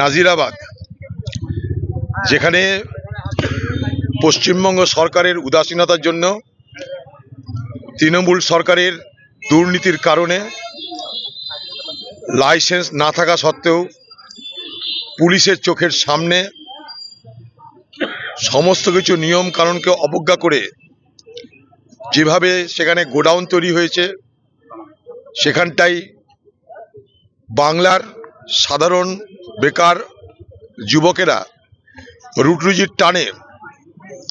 নাজিরাবাদ, যেখানে পশ্চিমবঙ্গ সরকারের উদাসীনতার জন্য তৃণমূল সরকারের দুর্নীতির কারণে লাইসেন্স না থাকা সত্ত্বেও পুলিশের চোখের সামনে সমস্ত কিছু নিয়ম কানুনকে অবজ্ঞা করে যেভাবে সেখানে গোডাউন তৈরি হয়েছে, সেখানটাই বাংলার সাধারণ বেকার যুবকেরা রুটরুজির টানে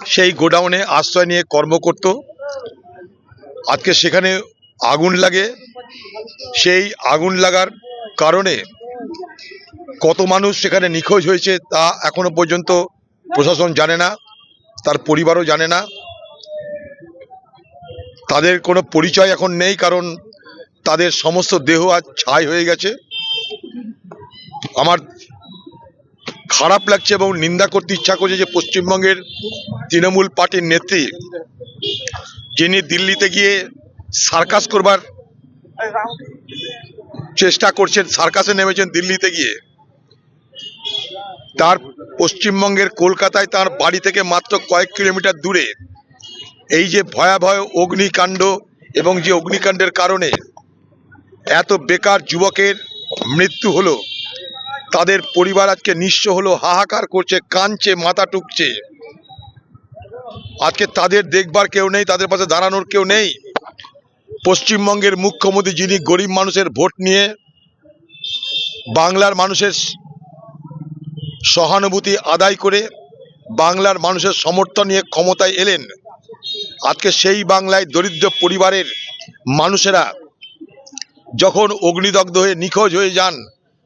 সেই গোডাউনে আশ্রয় নিয়ে কর্ম করত। আজকে সেখানে আগুন লাগে। সেই আগুন লাগার কারণে কত মানুষ সেখানে নিখোঁজ হয়েছে তা এখনও পর্যন্ত প্রশাসন জানে না, তার পরিবারও জানে না। তাদের কোনো পরিচয় এখন নেই, কারণ তাদের সমস্ত দেহ আজ ছাই হয়ে গেছে। আমার খারাপ লাগছে এবং নিন্দা করতে ইচ্ছা করছে যে পশ্চিমবঙ্গের তৃণমূল পার্টির নেত্রী, যিনি দিল্লিতে গিয়ে সার্কাস করবার চেষ্টা করছেন, সার্কাসে নেমেছেন দিল্লিতে গিয়ে, তার পশ্চিমবঙ্গের কলকাতায় তার বাড়ি থেকে মাত্র কয়েক কিলোমিটার দূরে, এই যে ভয়াবহ অগ্নিকাণ্ড এবং যে অগ্নিকাণ্ডের কারণে এত বেকার যুবকের মৃত্যু হলো তাদের পরিবার আজকে নিঃস্ব হলো, হাহাকার করছে, কাঁদছে, মাথা টুকছে। আজকে তাদের দেখবার কেউ নেই, তাদের পাশে দাঁড়ানোর কেউ নেই। পশ্চিমবঙ্গের মুখ্যমন্ত্রী যিনি গরিব মানুষের ভোট নিয়ে বাংলার মানুষের সহানুভূতি আদায় করে বাংলার মানুষের সমর্থন নিয়ে ক্ষমতায় এলেন, আজকে সেই বাংলায় দরিদ্র পরিবারের মানুষেরা যখন অগ্নিদগ্ধ হয়ে নিখোঁজ হয়ে যান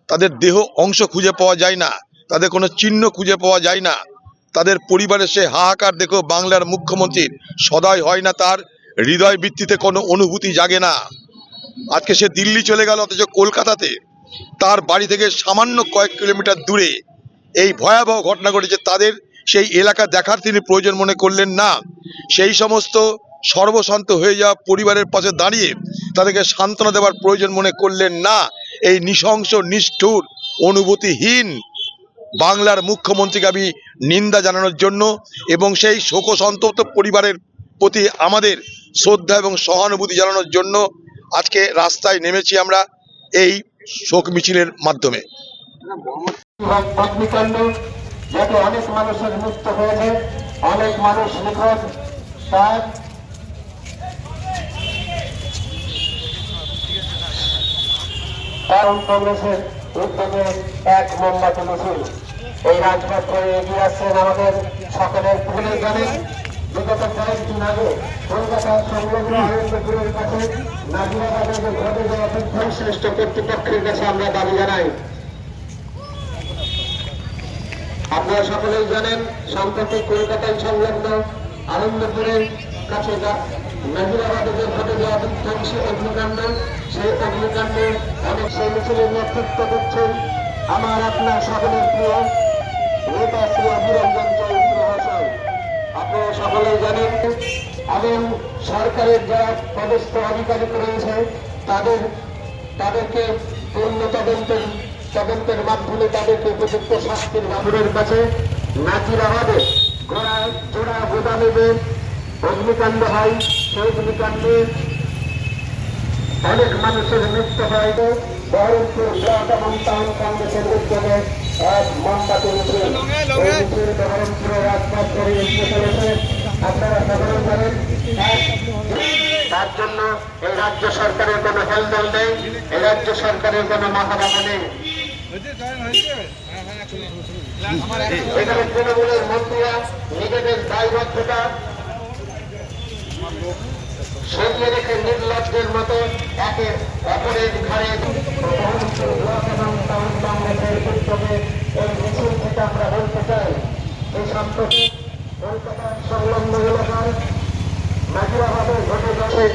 তাদের দেহ অংশ খুঁজে পাওয়া যায় না, তাদের কোনো চিহ্ন খুঁজে পাওয়া যায় না। তাদের পরিবারের সে হাহাকার দেখো বাংলার মুখ্যমন্ত্রীর সদয় হয় না তার, হৃদয় ভিত্তিতে কোনো অনুভূতি জাগে না। আজকে সে দিল্লি চলে গেল অথচ কলকাতাতে, তার বাড়ি থেকে সামান্য কয়েক কিলোমিটার দূরে। এই ভয়াবহ ঘটনা ঘটেছে তাদের, সেই এলাকা দেখার তিনি প্রয়োজন মনে করলেন না। সেই সমস্ত সর্বশান্ত হয়ে যাওয়া পরিবারের পাশে দাঁড়িয়ে তাদেরকে সান্ত্বনা দেওয়ার প্রয়োজন মনে করলেন না। এই নৃশংস, নিষ্ঠুর, অনুভূতিহীন বাংলার মুখ্যমন্ত্রীকে আমি নিন্দা জানানোর জন্য এবং সেই শোকসন্তপ্ত পরিবারের প্রতি আমাদের শ্রদ্ধা এবং সহানুভূতি জানানোর জন্য আজকে রাস্তায় নেমেছি আমরা এই শোক মিছিলের মাধ্যমে। অনেক মানুষ নিখোঁজ। তার কারণ কংগ্রেসের উদ্যোগে এক মোমবাতি মিছিল। এই রাজপথ করে এগিয়ে আসছেন আমাদের সকলের জানেন বিগত কয়েকদিন আগে কলকাতার সংলগ্ন আনন্দপুরের কাছে নাজিরাবাদে যে ঘটে যাওয়া বিধ্বংসিষ্ট কর্তৃপক্ষের কাছে আমরা দাবি জানাই। আপনারা সকলেই জানেন, সম্প্রতি কলকাতায় সংলগ্ন আনন্দপুরের কাছে যা- নাজিরাবাদে যে ঘটে যাওয়া বিধ্বংসী অগ্নিকাণ্ড অগ্নিকাণ্ডে অনেক সেই মিছিলের নেতৃত্ব দিচ্ছেন আমার আপনার সকলের প্রিয় নেতা শ্রী অভিরঞ্জন চৌধুরী মহাশয় আপনারা সকলেই জানেন এবং সরকারের যারা পদস্থ আধিকারিক রয়েছে তাদের তাদেরকে পূর্ণ তদন্তের তদন্তের মাধ্যমে তাদেরকে উপযুক্ত শাস্তির বাবুরের কাছে নাজিরাবাদে গোড়া জোড়া গোদামে অগ্নিকাণ্ড হয় সেই অগ্নিকাণ্ডে অনেক মানুষের মৃত্যু হয় বহরমপুর ব্লক এবং টাউন কংগ্রেসের উদ্যোগে এক মমতাতে মিছিল এই বহরমপুরের রাজপথ করে এগিয়ে চলেছে। আপনারা সকলে জানেন তার জন্য এই রাজ্য সরকারের কোনো হেলদল নেই এই রাজ্য সরকারের কোনো মাথা ব্যথা নেই এখানে তৃণমূলের মন্ত্রীরা নিজেদের দায়বদ্ধতা সরিয়ে রেখে নির্লজ্জের মতো একে অপরের ঘরে উদ্যোগে এই মিছিল থেকে বলতে চাই এই সম্প্রতি কলকাতার ঘটে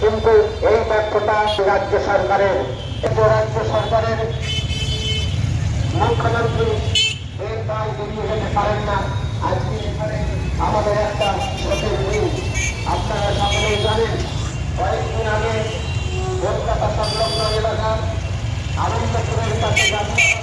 কিন্তু এই ব্যর্থতা রাজ্য সরকারের রাজ্য সরকারের মুখ্যমন্ত্রী এর দায় এড়িয়ে যেতে পারেন না, আজকে এখানে আমাদের একটা আপনারা আনন্দ কাছে যাত্রা